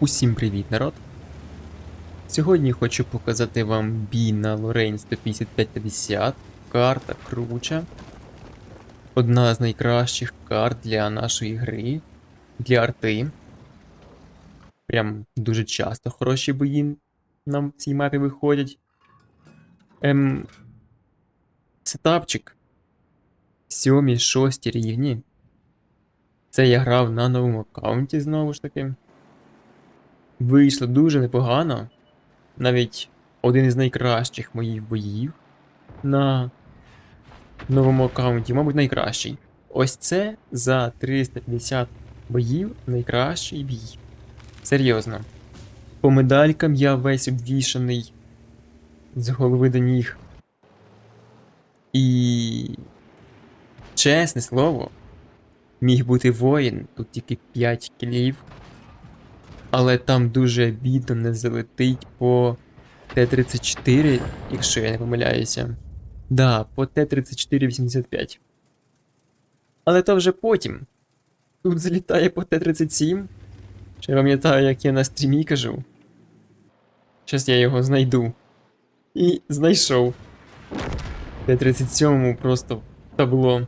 Усім привіт, народ! Сьогодні хочу показати вам бій на Лорейн 15550. Карта круча. Одна з найкращих карт для нашої гри, для арти. Прям дуже часто хороші бої нам в цій мапі виходять. Ем. Сетапчик. Сьомі, шості рівні. Це я грав на новому аккаунті знову ж таки. Вийшло дуже непогано. Навіть один із найкращих моїх боїв на новому аккаунті, мабуть, найкращий. Ось це за 350 боїв найкращий бій. Серйозно. По медалькам я весь обвішаний з голови до ніг. І. Чесне слово, міг бути воїн, тут тільки 5 кілів. Але там дуже бідно не залетить по Т-34, якщо я не помиляюся. Да, по Т-34-85. Але то вже потім. Тут залітає по Т-37. Ще пам'ятаю, як я на стрімі кажу. Щас я його знайду. І знайшов. Т-37 просто табло.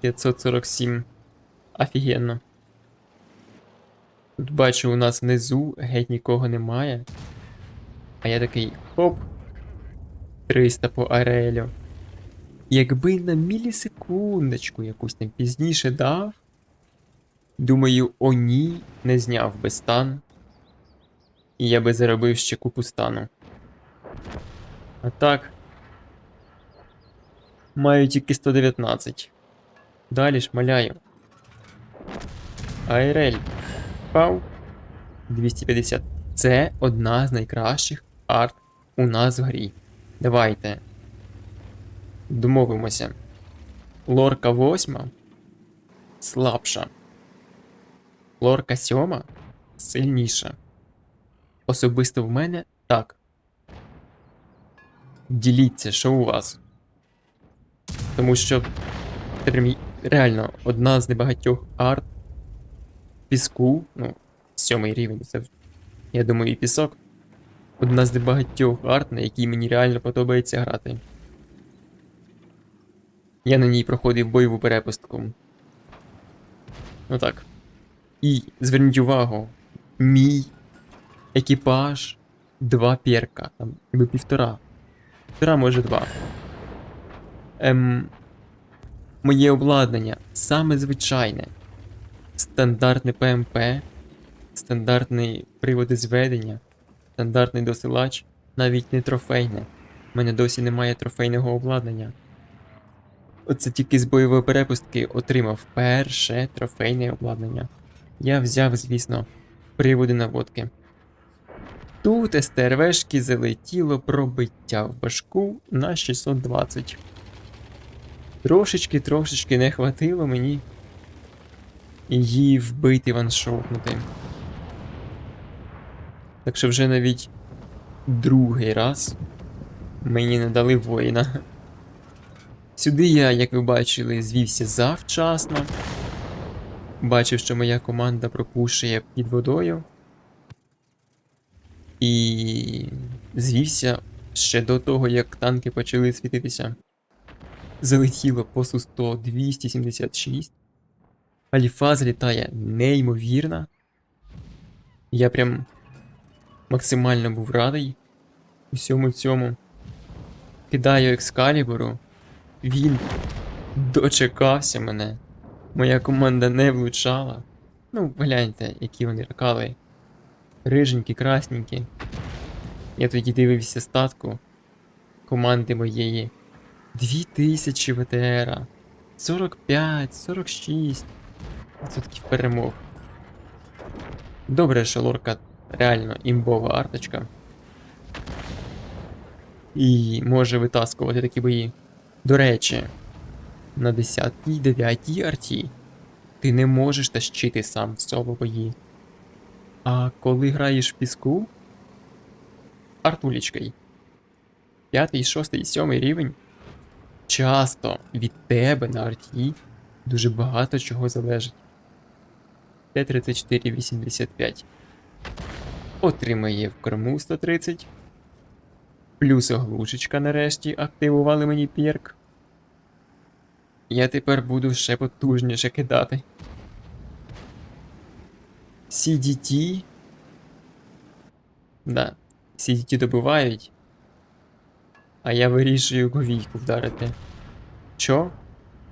547. Офігенно. Тут бачу, у нас внизу геть нікого немає. А я такий хоп. 300 по Арелю. Якби на мілісекундочку якусь там пізніше дав. Думаю, о ні, не зняв би стан. І я би заробив ще купу стану. А так. Маю тільки 119. Далі шмаляю. Айрель. Пау. 250. Це одна з найкращих арт у нас в грі. Давайте. Домовимося. Лорка 8 слабша. Лорка 7 сильніша. Особисто в мене так. Діліться, що у вас. Тому що реально одна з небагатьох арт піску, ну, сьомий рівень, це, я думаю, і пісок. Одна з небагатьох арт, на якій мені реально подобається грати. Я на ній проходив бойову перепустку. Ну так. І зверніть увагу, мій екіпаж два перка, там, ніби півтора. Півтора, може два. Ем, моє обладнання саме звичайне. Стандартне ПМП, стандартний приводи зведення, стандартний досилач, навіть не трофейне. У мене досі немає трофейного обладнання. Оце тільки з бойової перепустки отримав перше трофейне обладнання. Я взяв, звісно, приводи наводки. Тут СТРВшки залетіло пробиття в башку на 620. Трошечки, трошечки не хватило мені її вбити ваншотнути. Так що вже навіть другий раз мені не дали воїна. Сюди я, як ви бачили, звівся завчасно. Бачив, що моя команда пропушує під водою. І звівся ще до того, як танки почали світитися. Залетіло по Су-100 276. Альфа злітає неймовірно. Я прям максимально був радий усьому цьому. Кидаю екскалібуру. Він дочекався мене. Моя команда не влучала. Ну, гляньте, які вони ракали. Риженькі, красненькі. Я тоді дивився статку команди моєї. 2000 ВТРа. 45, 46 відсотків перемог. Добре, що лорка реально імбова арточка. І може витаскувати такі бої. До речі, на 10-й, 9-й арті ти не можеш тащити сам в соло бої. А коли граєш в піску артулічкою. 5, 6, 7 рівень. Часто від тебе на арті дуже багато чого залежить. Т-34-85. Отримає в корму 130. Плюс оглушечка нарешті активували мені перк. Я тепер буду ще потужніше кидати. CDT. Да, CDT добивають. А я вирішую говійку вдарити. Чо?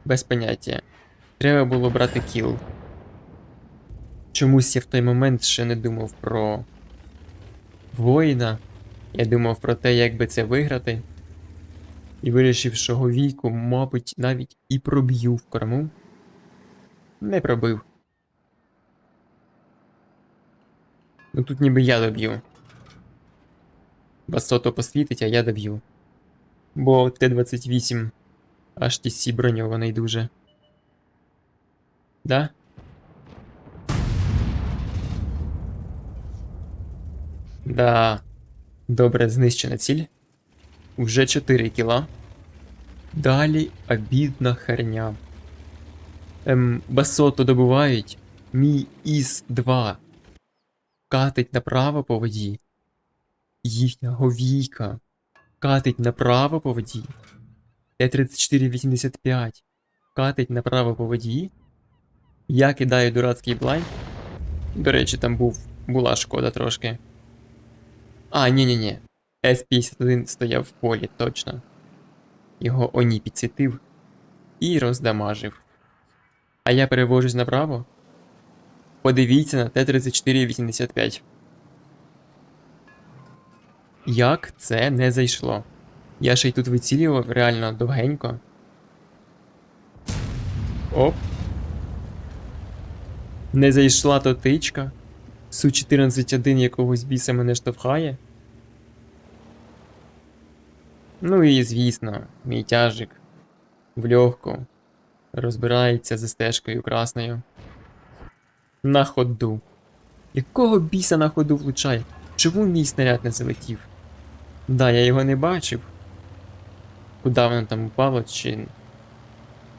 Без поняття. Треба було брати кіл. Чомусь я в той момент ще не думав про воїна. Я думав про те, як би це виграти. І вирішив, що говійку, мабуть, навіть і проб'ю в корму. Не пробив. Ну тут ніби я доб'ю. Басото посвітить, а я доб'ю. Бо Т-28 HTC броньований дуже. Да? Да. Добре, знищена ціль. Уже 4 кіла. Далі обідна херня. Ем, басото добувають. Мій ІС-2 катить направо по воді. Їхня говійка катить направо по воді. Т-3485 катить направо по воді. Я кидаю дурацький блайнд. До речі, там був, була шкода трошки. А, ні-ні-ні. С-51 стояв в полі, точно. Його Оні підсвітив і роздамажив. А я перевожусь направо. Подивіться на Т-3485. Як це не зайшло? Я ще й тут вицілював реально довгенько. Оп. Не зайшла то тичка. Су-14-1 якогось біса мене штовхає. Ну і звісно, мій тяжик в легку розбирається за стежкою красною. На ходу. Якого біса на ходу влучає? Чому мій снаряд не залетів? Да, я його не бачив. Куди воно там упало чи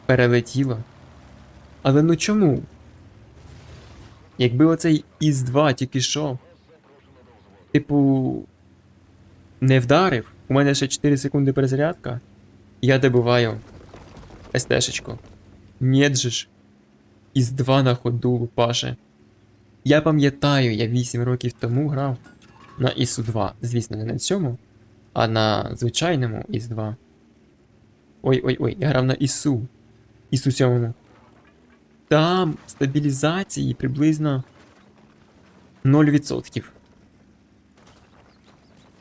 перелетіло. Але ну чому? Якби оцей Іс-2 тільки що. Типу. Не вдарив, у мене ще 4 секунди перезарядка. Я добиваю СТшечку. Нєт же ж. Іс-2 на ходу лупаше. Я пам'ятаю, я 8 років тому грав на ісу 2. Звісно, не на цьому, а на звичайному ІС-2. Ой-ой-ой, я грав на ІСУ. ІСУ 7. Там стабілізації приблизно 0%.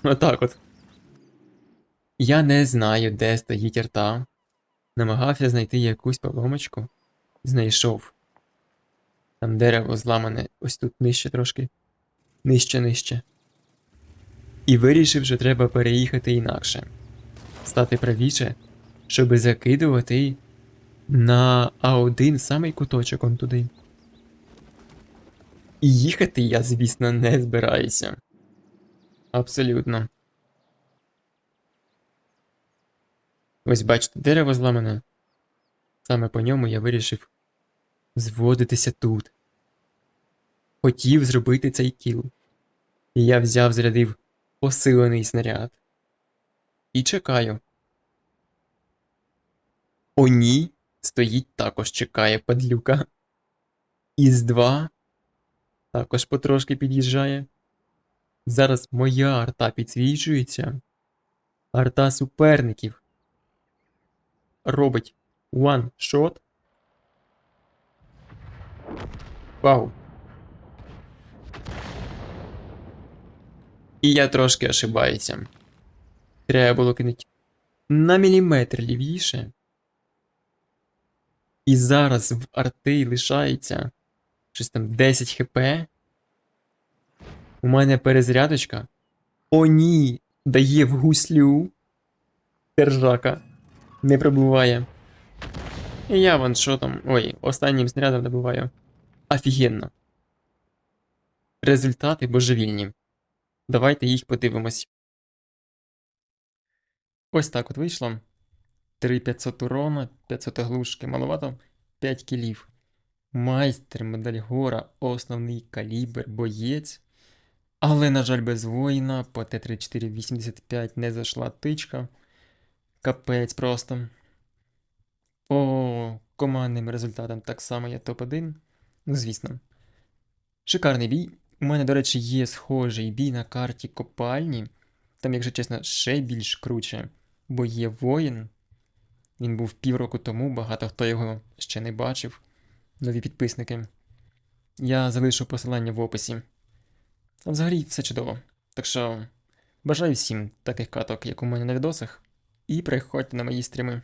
Отак от. Я не знаю, де стоїть арта. Намагався знайти якусь поломочку. Знайшов. Там дерево зламане ось тут нижче трошки. Нижче, нижче. І вирішив, що треба переїхати інакше. Стати правіше, щоб закидувати на А1 самий куточок он туди. І їхати я, звісно, не збираюся. Абсолютно. Ось бачите, дерево зламане. Саме по ньому я вирішив зводитися тут. Хотів зробити цей кіл. І я взяв, зрядив посилений снаряд. І чекаю. О, ні, стоїть також чекає падлюка. Із 2 також потрошки під'їжджає. Зараз моя арта підсвічується. Арта суперників. Робить one shot. Вау. І я трошки ошибаюся. Треба було кинути на міліметр лівіше. І зараз в арти лишається щось там 10 хп. У мене перезарядочка. О, ні! Дає в гуслю. Держака. Не пробуває. І я ваншотом. Ой, останнім снарядом добиваю. Офігенно. Результати божевільні. Давайте їх подивимось. Ось так от вийшло. 3500 урона, 500 глушки, маловато, 5 кілів. Майстер, медаль гора, основний калібр, боєць. Але, на жаль, без воїна по Т-3485 не зайшла тичка. Капець просто. По командним результатам так само я топ-1. Ну, звісно. Шикарний бій. У мене, до речі, є схожий бій на карті копальні. Там, якщо чесно, ще більш круче, бо є воїн. Він був півроку тому, багато хто його ще не бачив. Нові підписники. Я залишу посилання в описі. А взагалі все чудово. Так що бажаю всім таких каток, як у мене на відосах, і приходьте на мої стріми.